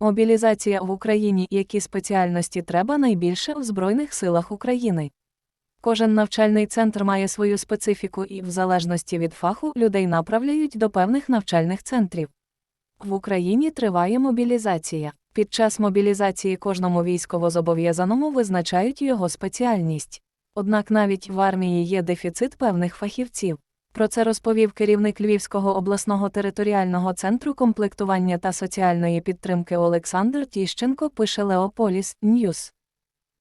Мобілізація в Україні, які спеціальності треба найбільше в Збройних силах України. Кожен навчальний центр має свою специфіку і, в залежності від фаху, людей направляють до певних навчальних центрів. В Україні триває мобілізація. Під час мобілізації кожному військовозобов'язаному визначають його спеціальність. Однак навіть в армії є дефіцит певних фахівців. Про це розповів керівник Львівського обласного територіального центру комплектування та соціальної підтримки Олександр Тіщенко, пише Леополіс Ньюс.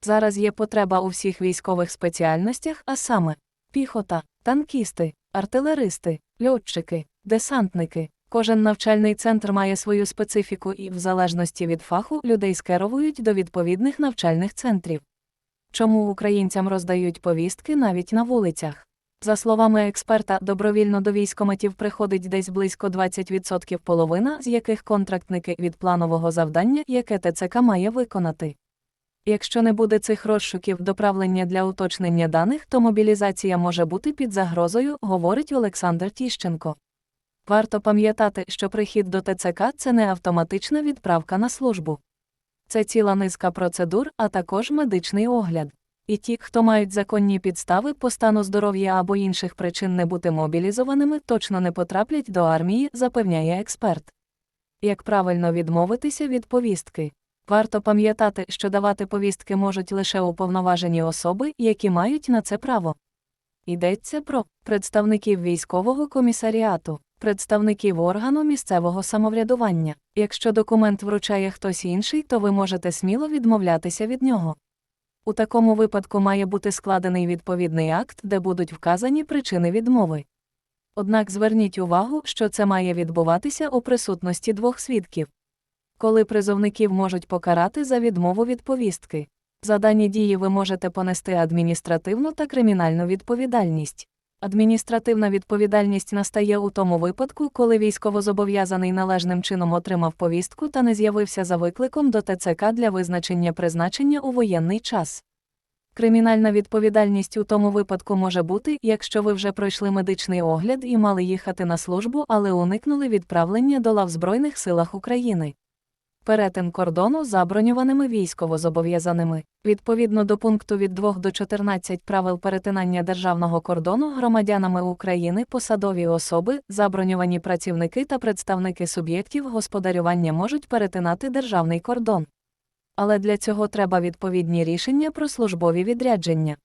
Зараз є потреба у всіх військових спеціальностях, а саме піхота, танкісти, артилеристи, льотчики, десантники. Кожен навчальний центр має свою специфіку і, в залежності від фаху, людей скеровують до відповідних навчальних центрів. Чому українцям роздають повістки навіть на вулицях? За словами експерта, добровільно до військоматів приходить десь близько 20% половина, з яких контрактники від планового завдання, яке ТЦК має виконати. Якщо не буде цих розшуків доправлення для уточнення даних, то мобілізація може бути під загрозою, говорить Олександр Тіщенко. Варто пам'ятати, що прихід до ТЦК це не автоматична відправка на службу. Це ціла низка процедур, а також медичний огляд. І ті, хто мають законні підстави по стану здоров'я або інших причин не бути мобілізованими, точно не потраплять до армії, запевняє експерт. Як правильно відмовитися від повістки? Варто пам'ятати, що давати повістки можуть лише уповноважені особи, які мають на це право. Йдеться про представників військового комісаріату, представників органу місцевого самоврядування. Якщо документ вручає хтось інший, то ви можете сміло відмовлятися від нього. У такому випадку має бути складений відповідний акт, де будуть вказані причини відмови. Однак зверніть увагу, що це має відбуватися у присутності двох свідків. Коли призовників можуть покарати за відмову від повістки. За дані дії ви можете понести адміністративну та кримінальну відповідальність. Адміністративна відповідальність настає у тому випадку, коли військовозобов'язаний належним чином отримав повістку та не з'явився за викликом до ТЦК для визначення призначення у воєнний час. Кримінальна відповідальність у тому випадку може бути, якщо ви вже пройшли медичний огляд і мали їхати на службу, але уникнули відправлення до лав Збройних силах України. Перетин кордону заброньованими військовозобов'язаними. Відповідно до пункту від 2 до 14 правил перетинання державного кордону громадянами України посадові особи, заброньовані працівники та представники суб'єктів господарювання можуть перетинати державний кордон. Але для цього треба відповідні рішення про службові відрядження.